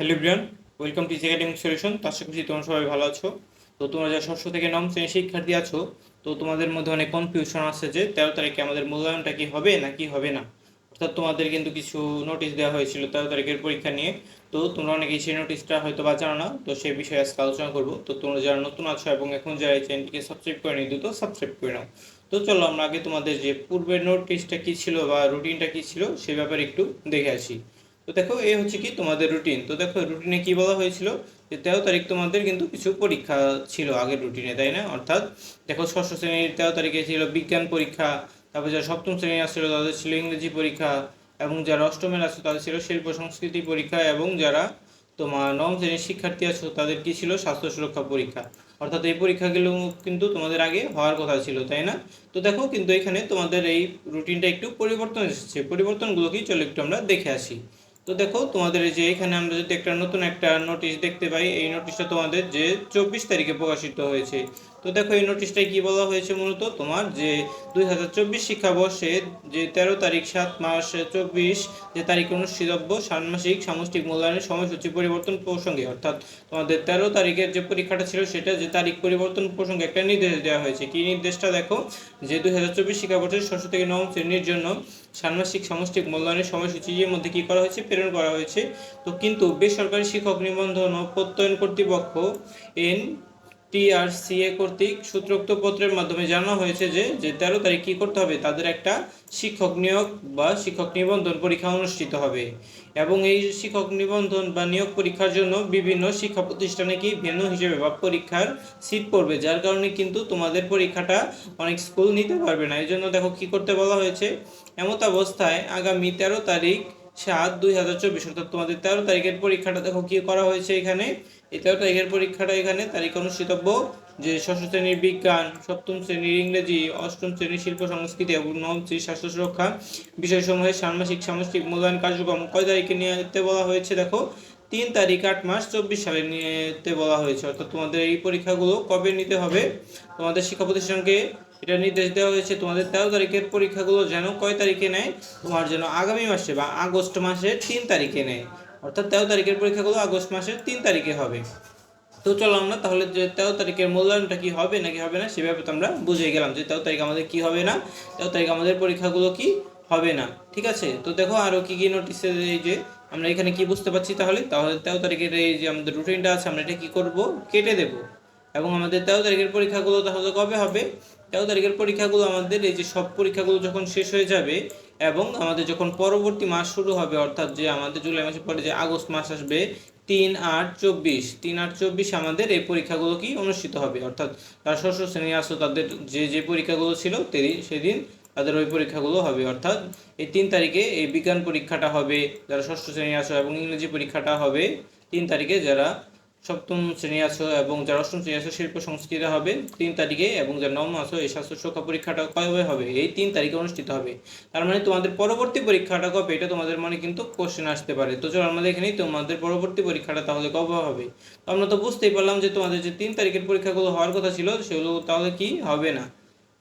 Hello Brian welcome to academic solution. তো আশা করছি তোমরা সবাই ভালো আছো। তো তোমরা যারা ষষ্ঠ থেকে নবম শ্রেণির শিক্ষার্থী আছো, তো তোমাদের মধ্যে অনেক কনফিউশন আছে যে তেরো তারিখে আমাদের মূল্যায়নটা কি হবে নাকি হবে না। অর্থাৎ তোমাদের কিন্তু কিছু নোটিশ দেওয়া হয়েছিল তেরো তারিখের পরীক্ষা নিয়ে। তো তোমরা অনেকেই সেই নোটিশটা হয়তো বা জানো না, তো সেই বিষয়ে আজকে আলোচনা করব। তো তোমরা যারা নতুন আছো এবং এখন যারা এই চ্যানেলটিকে সাবস্ক্রাইব করে নি দ্রুত সাবস্ক্রাইব করে নাও। তো চলো আমরা আগে তোমাদের যে পূর্বের নোটিশটা কী ছিল বা রুটিনটা কী ছিল, সে ব্যাপারে একটু দেখে আসি। তো দেখো এই হচ্ছে কি তোমাদের রুটিন তো দেখো রুটিনে কি বলা হয়েছিল? যে তেরো তারিখ তোমাদের কিন্তু কিছু পরীক্ষা ছিল আগের রুটিনে তাই না? অর্থাৎ দেখো, ষষ্ঠ শ্রেণির তেরো তারিখে ছিল বিজ্ঞান পরীক্ষা, তারপর যারা সপ্তম শ্রেণি আসছিল তাদের ছিল ইংরেজি পরীক্ষা, এবং যারা অষ্টমের আসছে তাদের ছিল শিল্প সংস্কৃতি পরীক্ষা, এবং যারা তোমার নবম শ্রেণির শিক্ষার্থী আছো তাদের কি ছিল? স্বাস্থ্য সুরক্ষা পরীক্ষা। অর্থাৎ এই পরীক্ষাগুলো কিন্তু তোমাদের আগে হওয়ার কথা ছিল, তাই না? তো দেখো, কিন্তু এখানে তোমাদের এই রুটিনটা একটু পরিবর্তন এসেছে। পরিবর্তনগুলো কি চলো একটু আমরা দেখে আসি। তো দেখো, তোমাদের যে এখানে আমরা যদি একটা নতুন একটা নোটিশ দেখতে পাই, এই নোটিশটা তোমাদের যে চব্বিশ তারিখে প্রকাশিত হয়েছে। তো দেখো, এই নোটিশটায় কি বলা হয়েছে মূলত? তোমার যে দুই হাজার চব্বিশ শিক্ষাবর্ষে যে তেরো তারিখ, সাত মাস, চব্বিশ যে তারিখে অনুষ্ঠিতব্য ষান্মাসিক সামষ্টিক মূল্যায়নের সময়সূচি পরিবর্তন প্রসঙ্গে। অর্থাৎ তোমাদের তেরো তারিখের যে পরীক্ষাটা ছিল, সেটা যে তারিখ পরিবর্তন প্রসঙ্গে একটা নির্দেশ দেওয়া হয়েছে। কি নির্দেশটা? দেখো, যে দুই হাজার চব্বিশ শিক্ষাবর্ষের ষষ্ঠ থেকে নবম শ্রেণির জন্য ষান্মাসিক সামষ্টিক মূল্যায়নের সময়সূচির মধ্যে কি করা হয়েছে? প্রেরণ করা হয়েছে। তো কিন্তু বেসরকারি শিক্ষক নিবন্ধন ও প্রত্যয়ন কর্তৃপক্ষ এন টিআরসিএ কর্তৃক সূত্রোক্ত পত্রের মাধ্যমে জানানো হয়েছে যে যে তেরো তারিখ কী করতে হবে? তাদের একটা শিক্ষক নিয়োগ বা শিক্ষক নিবন্ধন পরীক্ষা অনুষ্ঠিত হবে। এবং এই শিক্ষক নিবন্ধন বা নিয়োগ পরীক্ষার জন্য বিভিন্ন শিক্ষা প্রতিষ্ঠানে কি ভেন্যু হিসেবে বা পরীক্ষার সিট পড়বে? যার কারণে কিন্তু তোমাদের পরীক্ষাটা অনেক স্কুল নিতে পারবে না। এই জন্য দেখো কি করতে বলা হয়েছে? এমত অবস্থায় আগামী তেরো তারিখ সাত দুই হাজার চব্বিশ, অর্থাৎ তোমাদের তেরো তারিখের পরীক্ষাটা দেখো কি করা হয়েছে এখানে? এই তেরো তারিখের পরীক্ষাটা এখানে তারিখ অনুষ্ঠিতব্য যে ষষ্ঠ শ্রেণির বিজ্ঞান, সপ্তম শ্রেণির ইংরেজি, অষ্টম শ্রেণির শিল্প, সংস্কৃতি এবং নবম শ্রেণির স্বাস্থ্য সুরক্ষা বিষয়সমূহের ষান্মাসিক সামষ্টিক মূল্যায়ন কার্যক্রম কয় তারিখে নিতে বলা হয়েছে দেখো? তিন তারিখ আট মাস চব্বিশ সালে নিতে বলা হয়েছে। অর্থাৎ তোমাদের এই পরীক্ষাগুলো কবে নিতে হবে? তোমাদের শিক্ষা প্রতিষ্ঠানকে এটা নির্দেশ দেওয়া হয়েছে। তোমাদের তেরো তারিখের পরীক্ষাগুলো যেন কয় তারিখে নেয়? তোমার যেন আগামী মাসে বা আগস্ট মাসের তিন তারিখে নেয়। অর্থাৎ তেরো তারিখের পরীক্ষাগুলো আগস্ট মাসের তিন তারিখে হবে। তো চলো আমরা তাহলে যে তেরো তারিখের মূল্যায়নটা কি হবে নাকি হবে না, সে ব্যাপারে আমরা বুঝে গেলাম যে তেরো তারিখ আমাদের কি হবে না? তেরো তারিখ আমাদের পরীক্ষাগুলো কি হবে না, ঠিক আছে? তো দেখো আরও কি কি নোটিসে এই যে আমরা এখানে কি বুঝতে পারছি তাহলে? তাহলে তেরো তারিখের এই যে আমাদের রুটিনটা আছে, আমরা এটা কী করব? কেটে দেব। এবং আমাদের তেরো তারিখের পরীক্ষাগুলো তাহলে কবে হবে? তেরো তারিখের পরীক্ষাগুলো আমাদের এই যে সব পরীক্ষাগুলো যখন শেষ হয়ে যাবে এবং আমাদের যখন পরবর্তী মাস শুরু হবে, অর্থাৎ যে আমাদের জুলাই মাসের পরে যে আগস্ট মাস আসবে, তিন আট চব্বিশ, তিন আট চব্বিশ আমাদের এই পরীক্ষাগুলো কি অনুষ্ঠিত হবে? অর্থাৎ তারা ষষ্ঠ শ্রেণি আসো তাদের যে যে পরীক্ষাগুলো ছিল সেদিন তাদের ওই পরীক্ষাগুলো হবে। অর্থাৎ এই তিন তারিখে এই বিজ্ঞান পরীক্ষাটা হবে, যারা ষষ্ঠ শ্রেণি আসো এবং ইংরেজি পরীক্ষাটা হবে, তিন তারিখে যারা সপ্তম শ্রেণি আছো এবং যারা অষ্টম শ্রেণি আছো, শিল্প সংস্কৃতি হবে, তিন তারিখে এবং যারা নবম আছো, এই স্বাস্থ্য সুরক্ষা পরীক্ষাটা কবে হবে? এই তিন তারিখে অনুষ্ঠিত হবে। তার মানে তোমাদের পরবর্তী পরীক্ষাটা কবে? এটা তোমাদের মানে কিন্তু কোশ্চেন আসতে পারে। তো চলো আমাদের এখানেই তোমাদের পরবর্তী পরীক্ষাটা তাহলে কবে হবে? আমরা তো বুঝতেই পারলাম যে তোমাদের যে তিন তারিখের পরীক্ষাগুলো হওয়ার কথা ছিল, সেগুলো তাহলে কি? হবে না।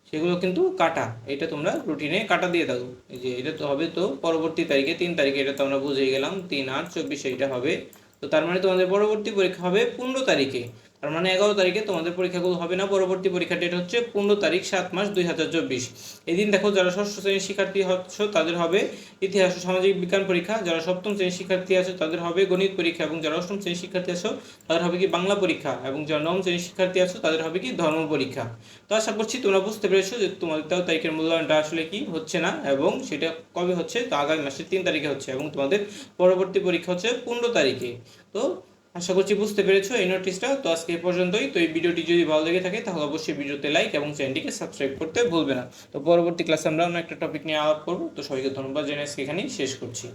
সেগুলো কিন্তু কাটা। এটা তোমরা রুটিনে কাটা দিয়ে দাও। যে এটা তো হবে তো পরবর্তী তারিখে, তিন তারিখে এটা তো আমরা বুঝে গেলাম, তিন আট চব্বিশে এটা হবে। তো তার মানে তোমাদের পরবর্তী পরীক্ষা হবে পনেরো তারিখে। তার মানে এগারো তারিখে তোমাদের পরীক্ষাগুলো হবে না, পরবর্তী পরীক্ষা ডেট হচ্ছে পনেরো তারিখ, সাত মাস, দুই হাজার চব্বিশ। এদিন দেখো যারা ষষ্ঠ শ্রেণির শিক্ষার্থী হচ্ছ, তাদের হবে ইতিহাস ও সামাজিক বিজ্ঞান পরীক্ষা, যারা সপ্তম শ্রেণির শিক্ষার্থী আছে, তাদের হবে গণিত পরীক্ষা, এবং যারা অষ্টম শ্রেণির শিক্ষার্থী আছো, তাদের হবে কি বাংলা পরীক্ষা, এবং যারা নবম শ্রেণির শিক্ষার্থী আছো, তাদের হবে কি ধর্ম পরীক্ষা। তো আশা করছি তোমরা বুঝতে পেরেছ যে তোমাদের তেরো তারিখের মূল্যায়নটা আসলে কি হচ্ছে না, এবং সেটা কবে হচ্ছে? তো আগামী মাসের তিন তারিখে হচ্ছে, এবং তোমাদের পরবর্তী পরীক্ষা হচ্ছে পনেরো তারিখে। তো আশা করছি বুঝতে পেরেছ এই নোটিশটা তো আজকে পর্যন্তই। তো এই ভিডিওটি যদি ভালো লেগে থাকে, তাহলে অবশ্যই ভিডিওতে লাইক এবং চ্যানেলটিকে সাবস্ক্রাইব করতে ভুলবে না। তো পরবর্তী ক্লাসে আমরা অন্য একটা টপিক নিয়ে আলাপ করব। তো সবাইকে ধন্যবাদ জানিয়ে আজকে এখানেই শেষ করছি।